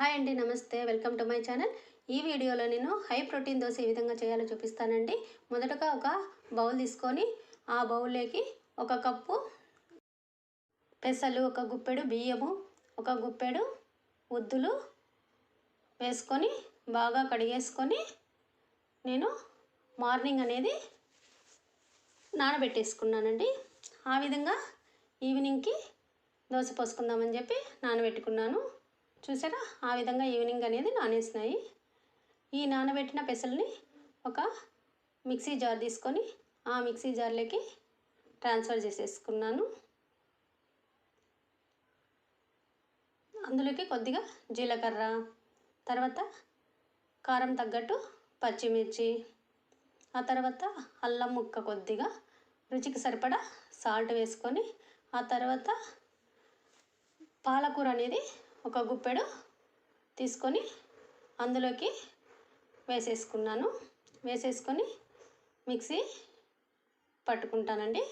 Hi అండి నమస్తే. Welcome to my channel. ఈ వీడియోలో నేను హై ప్రోటీన్ దోశ ఏ విధంగా చేయాలో చూపిస్తానండి. మొదటగా ఒక బౌల్ తీసుకొని ఆ బౌల్లోకి ఒక కప్పు పెసలు ఒక గుప్పెడు బియ్యము ఒక గుప్పెడు ఉద్దులు వేసుకొని బాగా కడిగేసుకొని నేను మార్నింగ్ అనేది నానబెట్టేసుకున్నానండి. ఆ విధంగా ఈవినింగ్కి దోశ పోసుకుందామని చెప్పి నానబెట్టుకున్నాను. చూసారా? ఆ విధంగా ఈవినింగ్ అనేది నానేసినాయి. ఈ నానబెట్టిన పెసల్ని ఒక మిక్సీ జార్ తీసుకొని ఆ మిక్సీ జార్లోకి ట్రాన్స్ఫర్ చేసేసుకున్నాను. అందులోకి కొద్దిగా జీలకర్ర తర్వాత కారం తగ్గట్టు పచ్చిమిర్చి ఆ తర్వాత అల్లం ముక్క కొద్దిగా రుచికి సరిపడా సాల్ట్ వేసుకొని ఆ తర్వాత పాలకూర అనేది ఒక గుప్పెడు తీసుకొని అందులోకి వేసేసుకున్నాను. వేసేసుకొని మిక్సీ పట్టుకుంటానండి.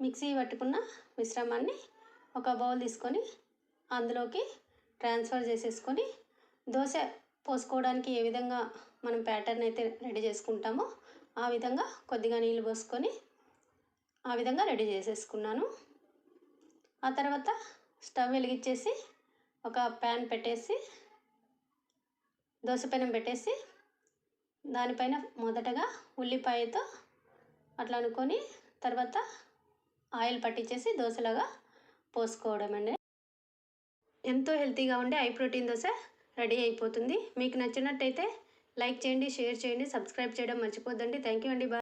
మిక్సీ పట్టుకున్న మిశ్రమాన్ని ఒక బౌల్ తీసుకొని అందులోకి ట్రాన్స్ఫర్ చేసేసుకొని దోశ పోసుకోవడానికి ఏ విధంగా మనం ప్యాటర్న్ అయితే రెడీ చేసుకుంటామో ఆ విధంగా కొద్దిగా నీళ్ళు పోసుకొని ఆ విధంగా రెడీ చేసేసుకున్నాను. ఆ తర్వాత స్టవ్ వెలిగించేసి ఒక ప్యాన్ పెట్టేసి దోశ పెనం పెట్టేసి దానిపైన మొదటగా ఉల్లిపాయతో అట్లా అనుకొని తర్వాత ఆయిల్ పట్టించేసి దోశలాగా పోసుకోవడం అండి ఎంతో హెల్తీగా ఉండే హై ప్రోటీన్ దోశ రెడీ అయిపోతుంది. మీకు నచ్చినట్టయితే లైక్ చేయండి షేర్ చేయండి సబ్స్క్రైబ్ చేయడం మర్చిపోద్దండి. థ్యాంక్ యూ అండి బాయ్.